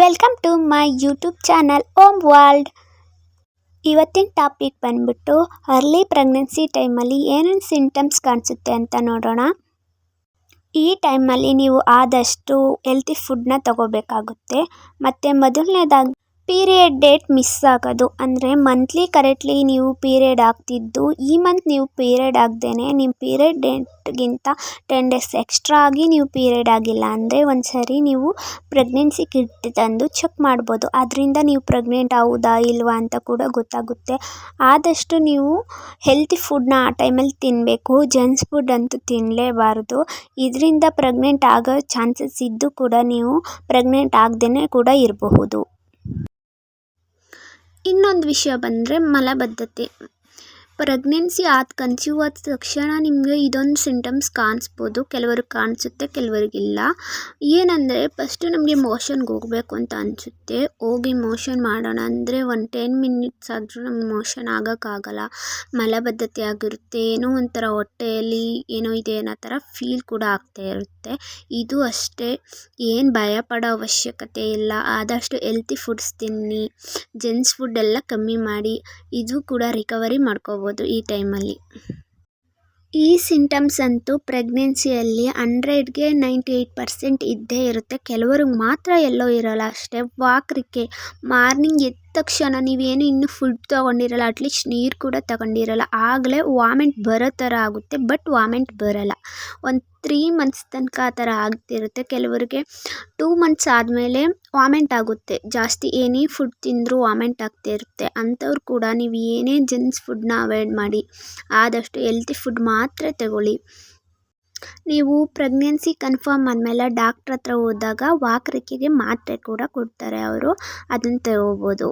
Welcome to my YouTube channel Om world ಇವತ್ತಿನ topic ಬಂದ್ಬಿಟ್ಟು early pregnancy ಟೈಮಲ್ಲಿ ಏನೇನು ಸಿಂಟಮ್ಸ್ ಕಾಣಿಸುತ್ತೆ ಅಂತ ನೋಡೋಣ. ಈ ಟೈಮಲ್ಲಿ ನೀವು ಆದಷ್ಟು ಹೆಲ್ತಿ ಫುಡ್ನ ತಗೋಬೇಕಾಗುತ್ತೆ. ಮತ್ತು ಮೊದಲನೇದಾಗಿ ಪೀರಿಯಡ್ ಡೇಟ್ ಮಿಸ್ ಆಗೋದು. ಅಂದರೆ ಮಂತ್ಲಿ ಕರೆಕ್ಟ್ಲಿ ನೀವು ಪೀರಿಯಡ್ ಆಗ್ತಿದ್ದು, ಈ ಮಂತ್ ನೀವು ಪೀರಿಯಡ್ ಆಗದೇ ನಿಮ್ಮ ಪೀರಿಯಡ್ ಡೇಟ್ಗಿಂತ ಟೆನ್ ಡೇಸ್ ಎಕ್ಸ್ಟ್ರಾ ಆಗಿ ನೀವು ಪೀರಿಯಡ್ ಆಗಿಲ್ಲ. ಅಂದರೆ ಒಂದು ಸರಿ ನೀವು ಪ್ರೆಗ್ನೆನ್ಸಿ ಕಿಟ್ ತಂದು ಚೆಕ್ ಮಾಡ್ಬೋದು. ಅದರಿಂದ ನೀವು ಪ್ರೆಗ್ನೆಂಟ್ ಹೌದಾ ಇಲ್ವಾ ಅಂತ ಕೂಡ ಗೊತ್ತಾಗುತ್ತೆ. ಆದಷ್ಟು ನೀವು ಹೆಲ್ತಿ ಫುಡ್ನ ಆ ಟೈಮಲ್ಲಿ ತಿನ್ನಬೇಕು ಜಂಕ್ಸ್ ಫುಡ್ ಅಂತೂ ತಿನ್ನಲೇಬಾರ್ದು ಇದರಿಂದ ಪ್ರೆಗ್ನೆಂಟ್ ಆಗೋ ಚಾನ್ಸಸ್ ಇದ್ದು ಕೂಡ ನೀವು ಪ್ರೆಗ್ನೆಂಟ್ ಆಗದೇ ಕೂಡ ಇರಬಹುದು. ಇನ್ನೊಂದು ವಿಷಯ ಬಂದರೆ ಮಲಬದ್ಧತೆ. ಪ್ರೆಗ್ನೆನ್ಸಿ ಆದ ಕನ್ಸೀವ್ ಆದ ತಕ್ಷಣ ನಿಮಗೆ ಇದೊಂದು ಸಿಂಟಮ್ಸ್ ಕಾಣಿಸ್ಬೋದು. ಕೆಲವರಿಗೆ ಕಾಣಿಸುತ್ತೆ, ಕೆಲವರಿಗಿಲ್ಲ. ಏನಂದರೆ ಫಸ್ಟು ನಮಗೆ ಮೋಷನ್ಗೆ ಹೋಗಬೇಕು ಅಂತ ಅನಿಸುತ್ತೆ. ಹೋಗಿ ಮೋಷನ್ ಮಾಡೋಣ ಅಂದರೆ ಒಂದು ಟೆನ್ ಮಿನಿಟ್ಸ್ ಆದರೂ ನಮ್ಗೆ ಮೋಷನ್ ಆಗೋಕ್ಕಾಗಲ್ಲ. ಮಲಬದ್ಧತೆ ಆಗಿರುತ್ತೆ, ಏನೋ ಒಂಥರ ಹೊಟ್ಟೆಯಲ್ಲಿ ಏನೋ ಇದೆ ಅನ್ನೋ ಥರ ಫೀಲ್ ಕೂಡ ಆಗ್ತಾ ಇರುತ್ತೆ. ಇದು ಅಷ್ಟೇ. ಏನು ಭಯಪಡೋ ಅವಶ್ಯಕತೆ ಇಲ್ಲ. ಆದಷ್ಟು ಹೆಲ್ತಿ ಫುಡ್ಸ್ ತಿನ್ನಿ. ಜೆನ್ಸ್ ಫುಡ್ ಎಲ್ಲ ಕಮ್ಮಿ ಮಾಡಿ. ಇದು ಕೂಡ ರಿಕವರಿ ಮಾಡ್ಕೋಬೋದು. ಈ ಟೈಮಲ್ಲಿ. ಈ ಸಿಂಟಮ್ಸ್ ಅಂತೂ ಪ್ರೆಗ್ನೆನ್ಸಿಯಲ್ಲಿ ಹಂಡ್ರೆಡ್ಗೆ ನೈಂಟಿ ಏಯ್ಟ್ ಪರ್ಸೆಂಟ್ ಇದ್ದೇ ಇರುತ್ತೆ. ಕೆಲವರಿಗೆ ಮಾತ್ರ ಎಲ್ಲೋ ಇರೋಲ್ಲ ಅಷ್ಟೇ. ವಾಕರಿಕೆ ಮಾರ್ನಿಂಗ್ ಎದ್ದ ತಕ್ಷಣ ನೀವೇನು ಇನ್ನೂ ಫುಡ್ ತೊಗೊಂಡಿರಲ್ಲ ಅಟ್ಲೀಸ್ಟ್ ನೀರು ಕೂಡ ತಗೊಂಡಿರಲ್ಲ. ಆಗಲೇ ವಾಮೆಂಟ್ ಬರೋ ಥರ ಆಗುತ್ತೆ ಬಟ್ ವಾಮೆಂಟ್ ಬರಲ್ಲ. ಒಂದು ತ್ರೀ ಮಂತ್ಸ್ ತನಕ ಆ ಥರ ಆಗ್ತಿರುತ್ತೆ. ಕೆಲವರಿಗೆ ಟೂ ಮಂತ್ಸ್ ಆದಮೇಲೆ ವಾಮೆಂಟ್ ಆಗುತ್ತೆ. ಜಾಸ್ತಿ ಏನೇ ಫುಡ್ ತಿಂದರೂ ವಾಮಿಂಟ್ ಆಗ್ತಿರುತ್ತೆ ಅಂಥವ್ರು ಕೂಡ ನೀವು ಏನೇ ಜಂಕ್ಸ್ ಫುಡ್ನ ಅವಾಯ್ಡ್ ಮಾಡಿ, ಆದಷ್ಟು ಹೆಲ್ತಿ ಫುಡ್ ಮಾತ್ರ ತಗೊಳ್ಳಿ. ನೀವು ಪ್ರೆಗ್ನೆನ್ಸಿ ಕನ್ಫರ್ಮ್ ಆದಮೇಲೆ ಡಾಕ್ಟ್ರ್ ಹತ್ರ ಹೋದಾಗ, ವಾಕರಿಕೆಗೆ ಮಾತ್ರೆ ಕೂಡ ಕೊಡ್ತಾರೆ ಅವರು. ಅದನ್ನು ತಗೋಬೋದು.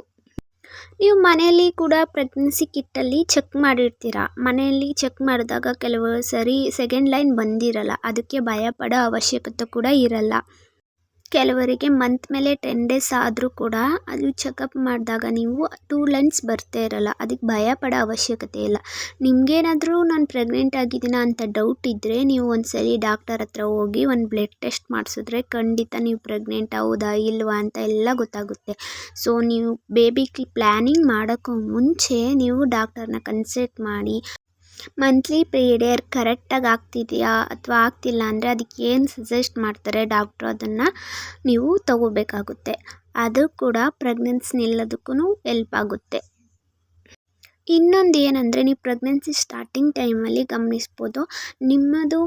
ನೀವು ಮನೆಯಲ್ಲಿ ಕೂಡ ಪ್ರೆಗ್ನೆನ್ಸಿ ಕಿಟ್ಟಲ್ಲಿ ಚೆಕ್ ಮಾಡಿರ್ತೀರ? ಮನೆಯಲ್ಲಿ ಚೆಕ್ ಮಾಡಿದಾಗ ಕೆಲವು ಸರಿ ಸೆಕೆಂಡ್ ಲೈನ್ ಬಂದಿರಲ್ಲ, ಅದಕ್ಕೆ ಭಯ ಪಡೋ ಅವಶ್ಯಕತೆ ಕೂಡ ಇರಲ್ಲ. ಕೆಲವರಿಗೆ ಮಂತ್ ಮೇಲೆ ಟೆನ್ ಡೇಸ್ ಆದರೂ ಕೂಡ ಅದು ಚೆಕಪ್ ಮಾಡಿದಾಗ ನೀವು ಟೂ ಲೈನ್ಸ್ ಬರ್ತಾ ಇರಲ್ಲ. ಅದಕ್ಕೆ ಭಯ ಪಡೋ ಅವಶ್ಯಕತೆ ಇಲ್ಲ. ನಿಮಗೇನಾದರೂ ನಾನು ಪ್ರೆಗ್ನೆಂಟ್ ಆಗಿದ್ದೀನ ಅಂತ ಡೌಟ್ ಇದ್ದರೆ ನೀವು ಒಂದು ಸರಿ ಡಾಕ್ಟರ್ ಹತ್ರ ಹೋಗಿ ಒಂದು ಬ್ಲಡ್ ಟೆಸ್ಟ್ ಮಾಡಿಸಿದ್ರೆ ಖಂಡಿತ ನೀವು ಪ್ರೆಗ್ನೆಂಟ್ ಹೌದಾ ಇಲ್ವಾ ಅಂತ ಎಲ್ಲ ಗೊತ್ತಾಗುತ್ತೆ. ಸೊ ನೀವು ಬೇಬಿ ಪ್ಲ್ಯಾನಿಂಗ್ ಮಾಡೋಕ್ಕೂ ಮುಂಚೆ ನೀವು ಡಾಕ್ಟರ್ನ ಕನ್ಸಲ್ಟ್ ಮಾಡಿ ಮಂತ್ಲಿ ಪೀರಿಯಡ್ ಕರೆಕ್ಟಾಗಿ ಆಗ್ತಿದೆಯಾ ಅಥವಾ ಆಗ್ತಿಲ್ಲ ಅಂದರೆ ಅದಕ್ಕೆ ಏನು ಸಜೆಸ್ಟ್ ಮಾಡ್ತಾರೆ ಡಾಕ್ಟ್ರು ಅದನ್ನು ನೀವು ತಗೋಬೇಕಾಗುತ್ತೆ. ಅದು ಕೂಡ ಪ್ರೆಗ್ನೆನ್ಸಿ ನಿಲ್ಲೋದಕ್ಕೂ ಎಲ್ಪ್ ಆಗುತ್ತೆ. ಇನ್ನೊಂದು ಏನಂದರೆ ನೀವು ಪ್ರೆಗ್ನೆನ್ಸಿ ಸ್ಟಾರ್ಟಿಂಗ್ ಟೈಮಲ್ಲಿ ಗಮನಿಸ್ಬೋದು. ನಿಮ್ಮದು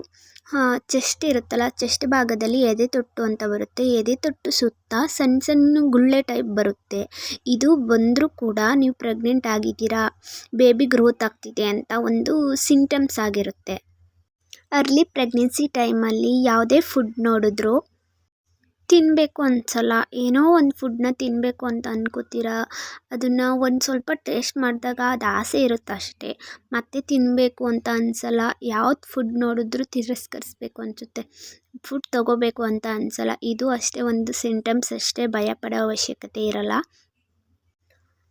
ಚೆಸ್ಟ್ ಇರುತ್ತಲ್ಲ ಚೆಸ್ಟ್ ಭಾಗದಲ್ಲಿ ಎದೆತೊಟ್ಟು ಅಂತ ಬರುತ್ತೆ. ಎದೆತೊಟ್ಟು ಸುತ್ತ ಸಣ್ಣ ಸಣ್ಣ ಗುಳ್ಳೆ ಟೈಪ್ ಬರುತ್ತೆ. ಇದು ಬಂದರೂ ಕೂಡ ನೀವು ಪ್ರೆಗ್ನೆಂಟ್ ಆಗಿದ್ದೀರಾ ಬೇಬಿ ಗ್ರೋತ್ ಆಗ್ತಿದೆ ಅಂತ ಒಂದು ಸಿಂಟಮ್ಸ್ ಆಗಿರುತ್ತೆ. ಅರ್ಲಿ ಪ್ರೆಗ್ನೆನ್ಸಿ ಟೈಮಲ್ಲಿ ಯಾವುದೇ ಫುಡ್ ನೋಡಿದ್ರು ತಿನ್ನಬೇಕು ಅನ್ಸಲ್ಲ. ಏನೋ ಒಂದು ಫುಡ್ನ ತಿನ್ನಬೇಕು ಅಂತ ಅನ್ಕೋತೀರ? ಅದನ್ನು ಒಂದು ಸ್ವಲ್ಪ ಟೇಸ್ಟ್ ಮಾಡಿದಾಗ ಅದು ಆಸೆ ಇರುತ್ತೆ ಅಷ್ಟೇ. ಮತ್ತೆ ತಿನ್ನಬೇಕು ಅಂತ ಅನ್ಸಲ್ಲ. ಯಾವ್ದು ಫುಡ್ ನೋಡಿದ್ರೂ ತಿರಸ್ಕರಿಸ್ಬೇಕು ಅನಿಸುತ್ತೆ. ಫುಡ್ ತಗೋಬೇಕು ಅಂತ ಅನ್ಸಲ್ಲ. ಇದು ಅಷ್ಟೇ ಒಂದು ಸಿಂಟಮ್ಸ್ ಅಷ್ಟೇ ಭಯ ಪಡೋ ಅವಶ್ಯಕತೆ ಇರಲ್ಲ.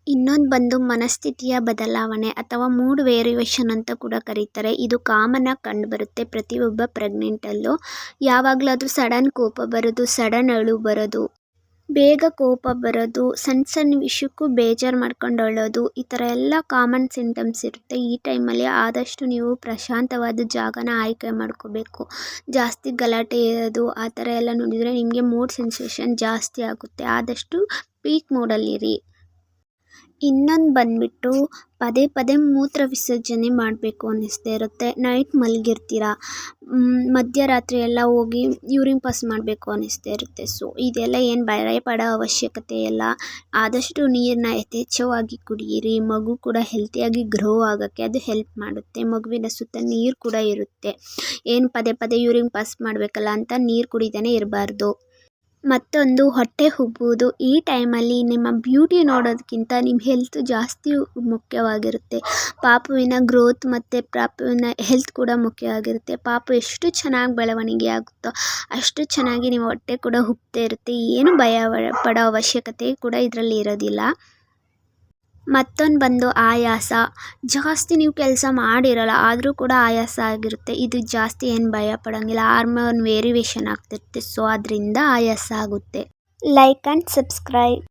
ಇನ್ನೊಂದು ಬಂದು ಮನಸ್ಥಿತಿಯ ಬದಲಾವಣೆ ಅಥವಾ ಮೂಡ್ ವೇರಿಯೇಷನ್ ಅಂತ ಕೂಡ ಕರೀತಾರೆ. ಇದು ಕಾಮನ್ ಕಾಮನಾಗಿ ಕಂಡುಬರುತ್ತೆ ಪ್ರತಿಯೊಬ್ಬ ಪ್ರೆಗ್ನೆಂಟಲ್ಲೂ. ಯಾವಾಗಲಾದ್ರೂ ಸಡನ್ ಕೋಪ ಬರೋದು, ಸಡನ್ ಅಳು ಬರೋದು, ಬೇಗ ಕೋಪ ಬರೋದು ಸಣ್ಣ ಸಣ್ಣ ವಿಷಯಕ್ಕೂ ಬೇಜಾರು ಮಾಡ್ಕೊಂಡು ಅಳೋದು, ಈ ಥರ ಎಲ್ಲ ಕಾಮನ್ ಸಿಂಟಮ್ಸ್ ಇರುತ್ತೆ. ಈ ಟೈಮಲ್ಲಿ ಆದಷ್ಟು ನೀವು ಪ್ರಶಾಂತವಾದ ಜಾಗನ ಆಯ್ಕೆ ಮಾಡ್ಕೋಬೇಕು. ಜಾಸ್ತಿ ಗಲಾಟೆ ಇರೋದು, ಆ ಥರ ಎಲ್ಲ ನೋಡಿದರೆ ನಿಮಗೆ ಮೂಡ್ ಸೆನ್ಸೇಷನ್ ಜಾಸ್ತಿ ಆಗುತ್ತೆ. ಆದಷ್ಟು ಪೀಕ್ ಮೂಡಲ್ಲಿರಿ. ಇನ್ನೊಂದು ಬಂದುಬಿಟ್ಟು ಪದೇ ಪದೇ ಮೂತ್ರ ವಿಸರ್ಜನೆ ಮಾಡಬೇಕು ಅನ್ನಿಸ್ತಾ ಇರುತ್ತೆ. ನೈಟ್ ಮಲಗಿರ್ತೀರ? ಮಧ್ಯರಾತ್ರಿ ಎಲ್ಲ ಹೋಗಿ ಯೂರಿನ್ ಪಾಸ್ ಮಾಡಬೇಕು ಅನ್ನಿಸ್ತಾ ಇರುತ್ತೆ. ಸೊ ಇದೆಲ್ಲ ಏನು ಭಯ ಪಡೋ ಅವಶ್ಯಕತೆ ಇಲ್ಲ. ಆದಷ್ಟು ನೀರನ್ನ ಯಥೇಚ್ಛವಾಗಿ ಕುಡಿಯಿರಿ. ಮಗು ಕೂಡ ಹೆಲ್ತಿಯಾಗಿ ಗ್ರೋ ಆಗೋಕ್ಕೆ ಅದು ಹೆಲ್ಪ್ ಮಾಡುತ್ತೆ. ಮಗುವಿನ ಸುತ್ತ ನೀರು ಕೂಡ ಇರುತ್ತೆ. ಏನು ಪದೇ ಪದೇ ಯೂರಿನ್ ಪಾಸ್ ಮಾಡಬೇಕಲ್ಲ ಅಂತ ನೀರು ಕುಡಿತಾನೆ ಇರಬಾರ್ದು. ಮತ್ತೊಂದು ಹೊಟ್ಟೆ ಉಬ್ಬುವುದು ಈ ಟೈಮಲ್ಲಿ ನಿಮ್ಮ ಬ್ಯೂಟಿ ನೋಡೋದಕ್ಕಿಂತ ನಿಮ್ಮ ಹೆಲ್ತ್ ಜಾಸ್ತಿ ಮುಖ್ಯವಾಗಿರುತ್ತೆ. ಪಾಪುವಿನ ಗ್ರೋತ್ ಮತ್ತು ಪಾಪುವಿನ ಹೆಲ್ತ್ ಕೂಡ ಮುಖ್ಯವಾಗಿರುತ್ತೆ. ಪಾಪು ಎಷ್ಟು ಚೆನ್ನಾಗಿ ಬೆಳವಣಿಗೆ ಆಗುತ್ತೋ ಅಷ್ಟು ಚೆನ್ನಾಗಿ ನಿಮ್ಮ ಹೊಟ್ಟೆ ಕೂಡ ಉಬ್ತಾ ಇರುತ್ತೆ. ಏನು ಭಯ ಪಡೋ ಅವಶ್ಯಕತೆ ಕೂಡ ಇದರಲ್ಲಿ ಇರೋದಿಲ್ಲ. ಮತ್ತೊಂದು ಬಂದು ಆಯಾಸ. ಜಾಸ್ತಿ ನೀವು ಕೆಲಸ ಮಾಡಿರಲ್ಲ, ಆದರೂ ಕೂಡ ಆಯಾಸ ಆಗಿರುತ್ತೆ. ಇದು ಜಾಸ್ತಿ ಏನು ಭಯ ಪಡೋಂಗಿಲ್ಲ. ಹಾರ್ಮೋನ್ ವೇರಿವೇಷನ್ ಆಗ್ತಿರುತ್ತೆ. ಸೊ ಅದರಿಂದ ಆಯಾಸ ಆಗುತ್ತೆ. Like and subscribe